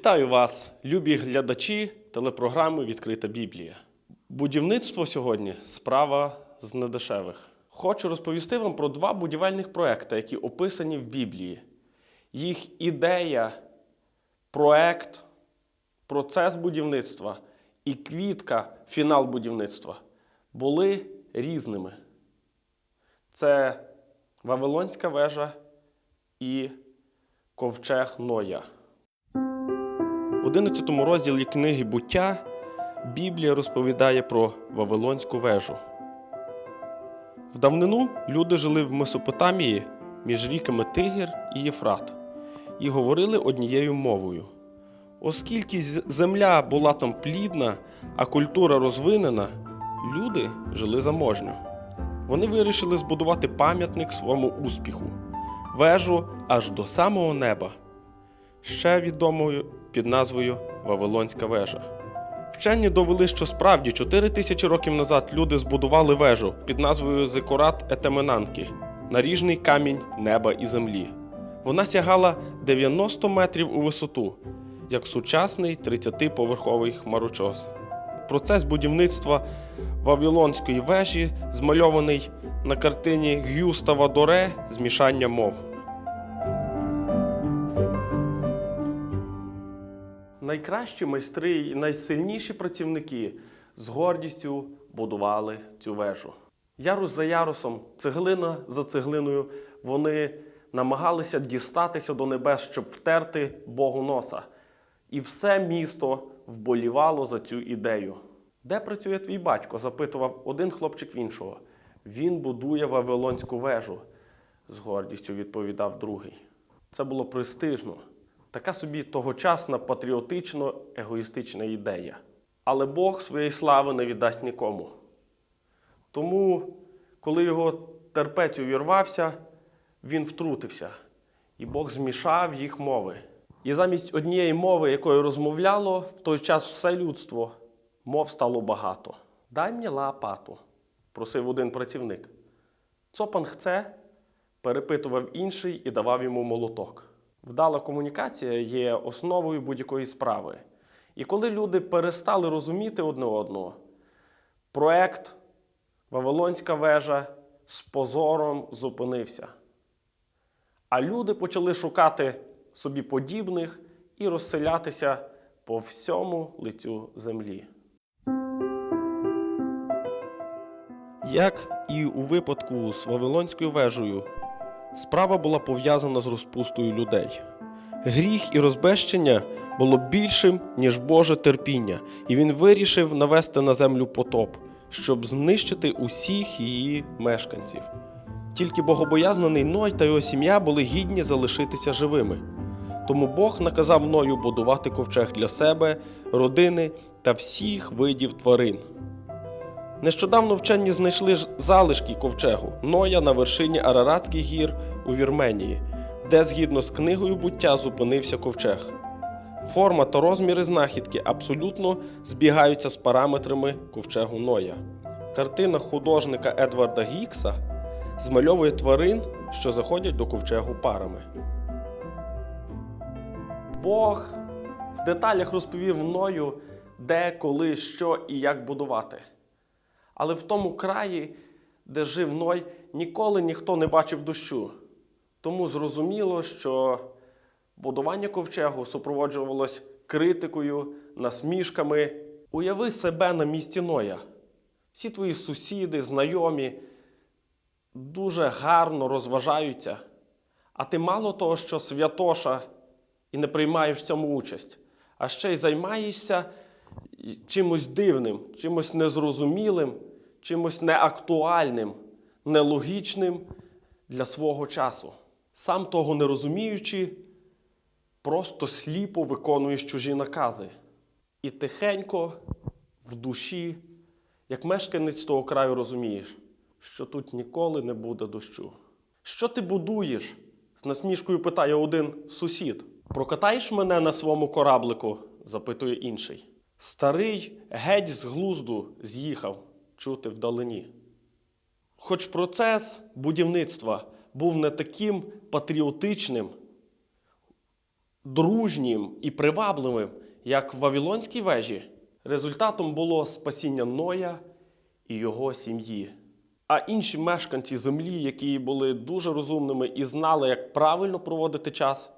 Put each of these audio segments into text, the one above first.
Вітаю вас, любі глядачі телепрограми Відкрита Біблія. Будівництво сьогодні справа з недешевих. Хочу розповісти вам про два будівельних проекти, які описані в Біблії. Їх ідея, проект, процес будівництва і квітка, фінал будівництва були різними. Це Вавилонська вежа і ковчег Ноя. В 11 розділі книги буття Біблія розповідає про Вавилонську вежу. В давнину люди жили в Месопотамії між ріками Тигр і Єфрат і говорили однією мовою. Оскільки земля була там плідна, а культура розвинена, люди жили заможньо. Вони вирішили збудувати пам'ятник своєму успіху, вежу аж до самого неба ще відомою під назвою Вавилонська вежа. Вчені довели, що справді 4 тисячі років назад люди збудували вежу під назвою Зикорат Етеменанки наріжний камінь неба і землі. Вона сягала 90 метрів у висоту, як сучасний 30-поверховий хмарочос. Процес будівництва Вавилонської вежі змальований на картині Гюстава Доре Змішання мов. Найкращі майстри і найсильніші працівники з гордістю будували цю вежу. Ярус за ярусом, цеглина за цеглиною, вони намагалися дістатися до небес, щоб втерти Богу носа. І все місто вболівало за цю ідею. Де працює твій батько? запитував один хлопчик в іншого. Він будує Вавилонську вежу, з гордістю відповідав другий. Це було престижно. Така собі тогочасна патріотично-егоїстична ідея. Але Бог своєї слави не віддасть нікому. Тому, коли його терпець увірвався, він втрутився, і Бог змішав їх мови. І замість однієї мови, якою розмовляло в той час все людство, мов стало багато. Дай мені лопату, просив один працівник. Цопан хце, перепитував інший і давав йому молоток. Вдала комунікація є основою будь-якої справи. І коли люди перестали розуміти одне одного, проект Вавилонська вежа з позором зупинився. А люди почали шукати собі подібних і розселятися по всьому лицю землі. Як і у випадку з Вавилонською вежею, справа була пов'язана з розпустою людей. Гріх і розбещення було більшим, ніж Боже терпіння, і він вирішив навести на землю потоп, щоб знищити усіх її мешканців. Тільки богобоязнений Ной та його сім'я були гідні залишитися живими. Тому Бог наказав Ною будувати ковчег для себе, родини та всіх видів тварин. Нещодавно вчені знайшли залишки ковчегу Ноя на вершині Араратських гір у Вірменії, де згідно з книгою буття зупинився ковчег. Форма та розміри знахідки абсолютно збігаються з параметрами ковчегу Ноя. Картина художника Едварда Гікса змальовує тварин, що заходять до ковчегу парами. Бог в деталях розповів Ною, де, коли, що і як будувати. Але в тому краї, де жив Ной, ніколи ніхто не бачив дощу. Тому зрозуміло, що будування ковчегу супроводжувалось критикою, насмішками. Уяви себе на місці Ноя. Всі твої сусіди, знайомі дуже гарно розважаються, а ти мало того, що святоша і не приймаєш в цьому участь, а ще й займаєшся чимось дивним, чимось незрозумілим, чимось неактуальним, нелогічним для свого часу. Сам того не розуміючи, просто сліпо виконуєш чужі накази. І тихенько, в душі, як мешканець того краю розумієш, що тут ніколи не буде дощу. Що ти будуєш? з насмішкою питає один сусід. Прокатаєш мене на своєму кораблику? запитує інший. Старий геть з глузду з'їхав чути вдалині. Хоч процес будівництва був не таким патріотичним, дружнім і привабливим, як в Вавилонській вежі, результатом було спасіння Ноя і його сім'ї. А інші мешканці землі, які були дуже розумними і знали, як правильно проводити час,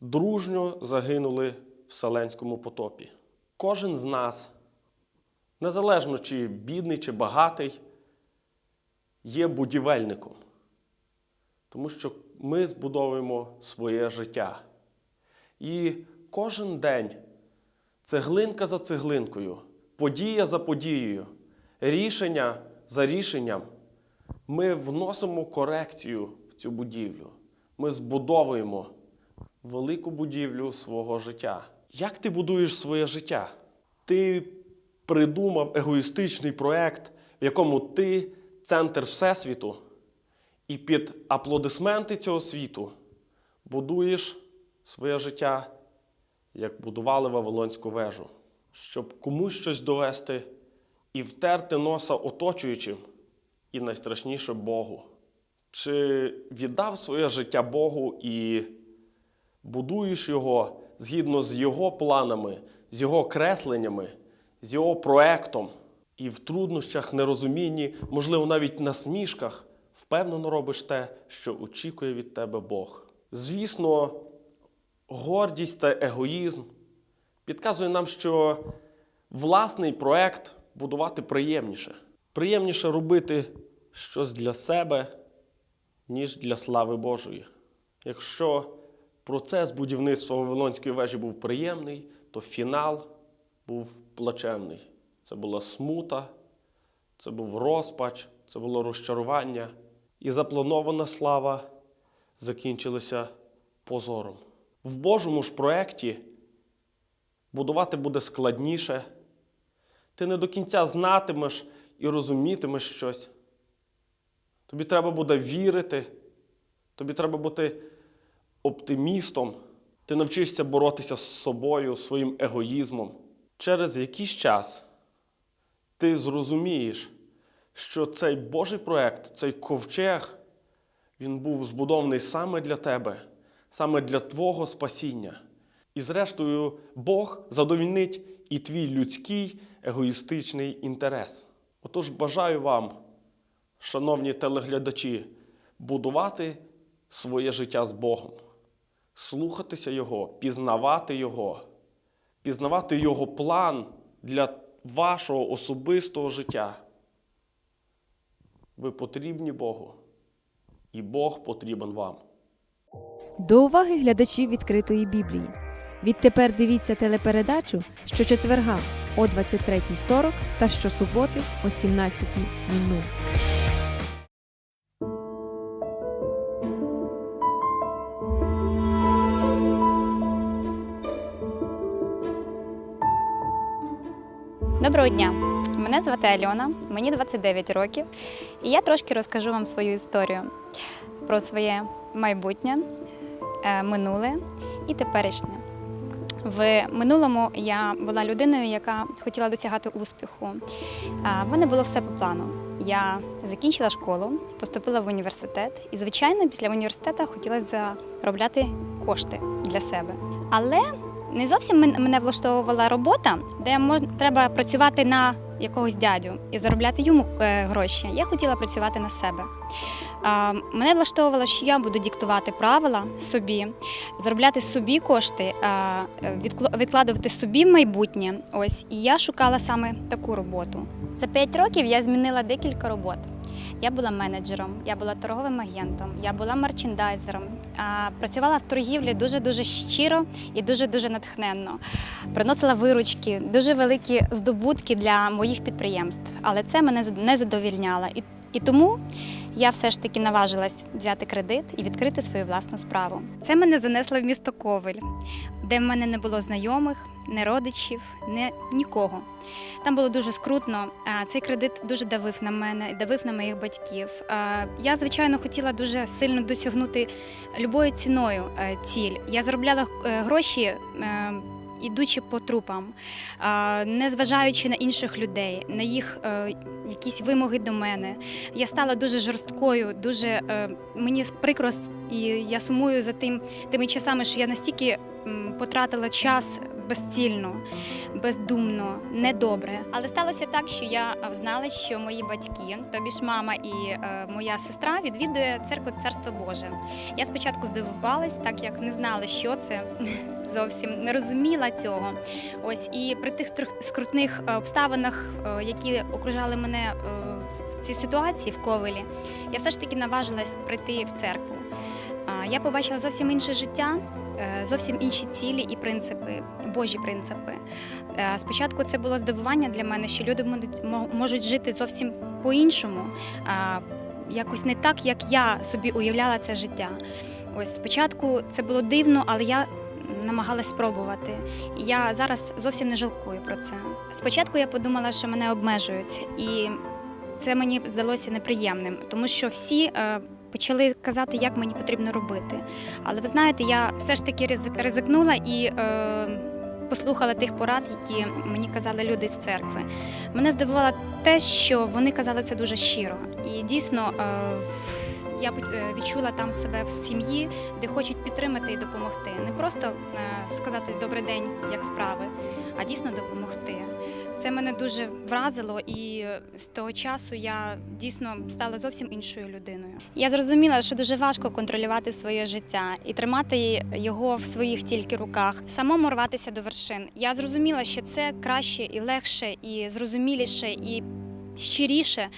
дружньо загинули в Вселенському потопі. Кожен з нас, незалежно чи бідний, чи багатий, є будівельником. Тому що ми збудовуємо своє життя. І кожен день, цеглинка за цеглинкою, подія за подією, рішення за рішенням, ми вносимо корекцію в цю будівлю. Ми збудовуємо велику будівлю свого життя. Як ти будуєш своє життя? Ти придумав егоїстичний проект, в якому ти центр Всесвіту, і під аплодисменти цього світу будуєш своє життя, як будували Вавилонську вежу, щоб комусь щось довести і втерти носа оточуючим, і найстрашніше Богу. Чи віддав своє життя Богу і будуєш його згідно з його планами, з його кресленнями, з його проектом, і в труднощах, нерозумінні, можливо, навіть насмішках, впевнено робиш те, що очікує від тебе Бог. Звісно, гордість та егоїзм підказує нам, що власний проект будувати приємніше. Приємніше робити щось для себе, ніж для слави Божої. Якщо процес будівництва Вавилонської вежі був приємний, то фінал був плачевний. Це була смута, це був розпач, це було розчарування. І запланована слава закінчилася позором. В Божому ж проєкті будувати буде складніше. Ти не до кінця знатимеш і розумітимеш щось. Тобі треба буде вірити, тобі треба бути оптимістом. Ти навчишся боротися з собою, своїм егоїзмом. Через якийсь час ти зрозумієш, що цей Божий проект, цей ковчег, він був збудований саме для тебе, саме для твого спасіння. І зрештою, Бог задовільнить і твій людський егоїстичний інтерес. Отож, бажаю вам, шановні телеглядачі, будувати своє життя з Богом, слухатися Його, пізнавати Його, пізнавати Його план для вашого особистого життя. Ви потрібні Богу, і Бог потрібен вам. До уваги глядачів відкритої Біблії. Відтепер дивіться телепередачу щочетверга о 23.40 та щосуботи о 17.00. Доброго дня! Мене звати Альона, мені 29 років, і я трошки розкажу вам свою історію про своє майбутнє, е, минуле і теперішнє. В минулому я була людиною, яка хотіла досягати успіху. В мене було все по плану. Я закінчила школу, поступила в університет, і, звичайно, після університету хотіла заробляти кошти для себе. Але не зовсім мене влаштовувала робота, де мож, треба працювати на якогось дядю і заробляти йому е, гроші. Я хотіла працювати на себе. Мене влаштовувало, що я буду диктувати правила собі, заробляти собі кошти, відкладувати собі майбутнє. Ось і я шукала саме таку роботу. За п'ять років я змінила декілька робот. Я була менеджером, я була торговим агентом, я була мерчендайзером. Працювала в торгівлі дуже дуже щиро і дуже дуже натхненно. Приносила виручки, дуже великі здобутки для моїх підприємств. Але це мене не задовільняло. І, і тому я все ж таки наважилась взяти кредит і відкрити свою власну справу. Це мене занесло в місто Ковель, де в мене не було знайомих, не родичів, не нікого. Там було дуже скрутно. Цей кредит дуже давив на мене, давив на моїх батьків. Я, звичайно, хотіла дуже сильно досягнути любою ціною е, ціль. Я заробляла е, гроші. Ідучи по трупам, не зважаючи на інших людей, на їх е, якісь вимоги до мене. Я стала дуже жорсткою, дуже е, мені прикро, і я сумую за тим тими часами, що я настільки потратила час безцільно, бездумно, недобре. Але сталося так, що я знала, що мої батьки, тобі ж мама і е, моя сестра, відвідує церкву Царство Боже. Я спочатку здивувалась, так як не знала, що це зовсім не розуміла цього. Ось і при тих скрутних е, обставинах, е, які окружали мене е, в цій ситуації в Ковелі, я все ж таки наважилась прийти в церкву. Я побачила зовсім інше життя, зовсім інші цілі і принципи, Божі принципи. Спочатку це було здивування для мене, що люди можуть- жити зовсім по-іншому, якось не так, як я собі уявляла це життя. Ось спочатку це було дивно, але я намагалась спробувати. І я зараз зовсім не жалкую про це. Спочатку я подумала, що мене обмежують, і це мені здалося неприємним, тому що всі. е, Почали казати, як мені потрібно робити. Але ви знаєте, я все ж таки ризикнула і е, послухала тих порад, які мені казали люди з церкви. Мене здивувало те, що вони казали це дуже щиро. І дійсно е, я е, відчула там себе в сім'ї, де хочуть підтримати і допомогти. Не просто е, сказати добрий день, як справи, а дійсно допомогти. Це мене дуже вразило, і з того часу я дійсно стала зовсім іншою людиною. Я зрозуміла, що дуже важко контролювати своє життя і тримати його в своїх тільки руках, самому рватися до вершин. Я зрозуміла, що це краще і легше, і зрозуміліше, і щиріше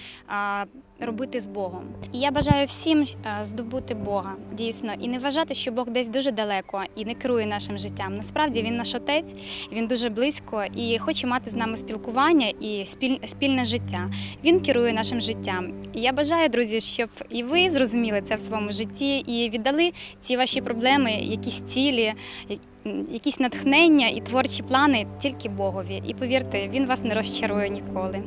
робити з Богом. І я бажаю всім здобути Бога дійсно і не вважати, що Бог десь дуже далеко і не керує нашим життям. Насправді він наш отець, він дуже близько і хоче мати з нами спілкування і спіль- спільне життя. Він керує нашим життям. І я бажаю, друзі, щоб і ви зрозуміли це в своєму житті і віддали ці ваші проблеми, якісь цілі, якісь натхнення і творчі плани тільки Богові. І повірте, він вас не розчарує ніколи.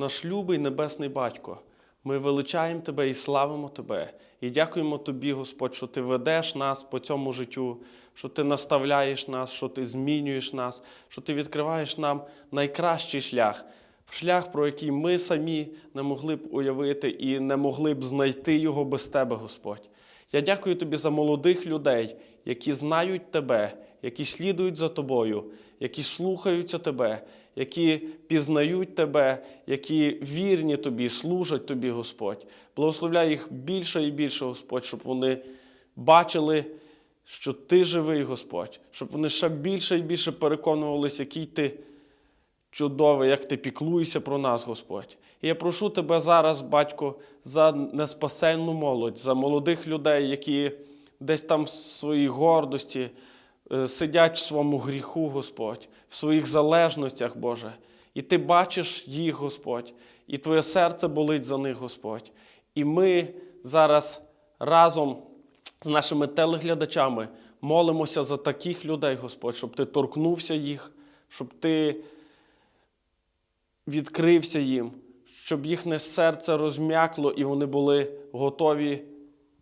Наш любий небесний батько, ми величаємо Тебе і славимо Тебе. І дякуємо Тобі, Господь, що Ти ведеш нас по цьому життю, що Ти наставляєш нас, що Ти змінюєш нас, що Ти відкриваєш нам найкращий шлях, шлях, про який ми самі не могли б уявити і не могли б знайти його без Тебе, Господь. Я дякую Тобі за молодих людей, які знають Тебе, які слідують за Тобою, які слухаються Тебе, які пізнають Тебе, які вірні Тобі, служать Тобі, Господь. Благословляй їх більше і більше, Господь, щоб вони бачили, що Ти живий, Господь, щоб вони ще більше і більше переконувалися, який Ти чудовий, як ти піклуєшся про нас, Господь. І я прошу тебе зараз, батько, за неспасенну молодь, за молодих людей, які десь там в своїй гордості сидять в своєму гріху, Господь, в своїх залежностях, Боже. І ти бачиш їх, Господь, і твоє серце болить за них, Господь. І ми зараз разом з нашими телеглядачами молимося за таких людей, Господь, щоб ти торкнувся їх, щоб ти відкрився їм, щоб їхнє серце розм'якло і вони були готові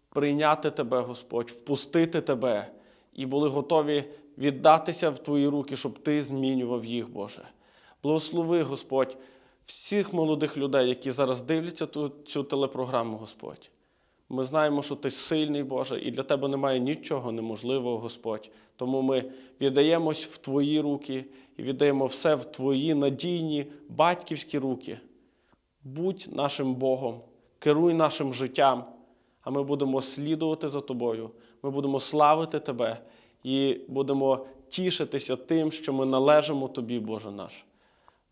прийняти Тебе, Господь, впустити Тебе, і були готові віддатися в Твої руки, щоб Ти змінював їх, Боже. Благослови, Господь, всіх молодих людей, які зараз дивляться ту, цю телепрограму, Господь. Ми знаємо, що ти сильний, Боже, і для тебе немає нічого неможливого, Господь. Тому ми віддаємось в Твої руки і віддаємо все в Твої надійні батьківські руки. Будь нашим Богом, керуй нашим життям, а ми будемо слідувати за Тобою. Ми будемо славити Тебе і будемо тішитися тим, що ми належимо Тобі, Боже наш.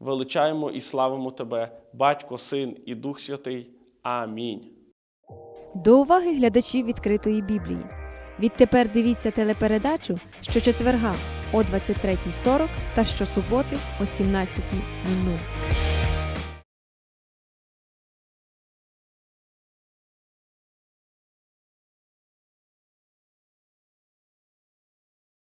Величаємо і славимо Тебе, Батько, Син і Дух Святий. Амінь. До уваги глядачів відкритої Біблії. Відтепер дивіться телепередачу щочетверга о 23.40 та щосуботи о 17.00.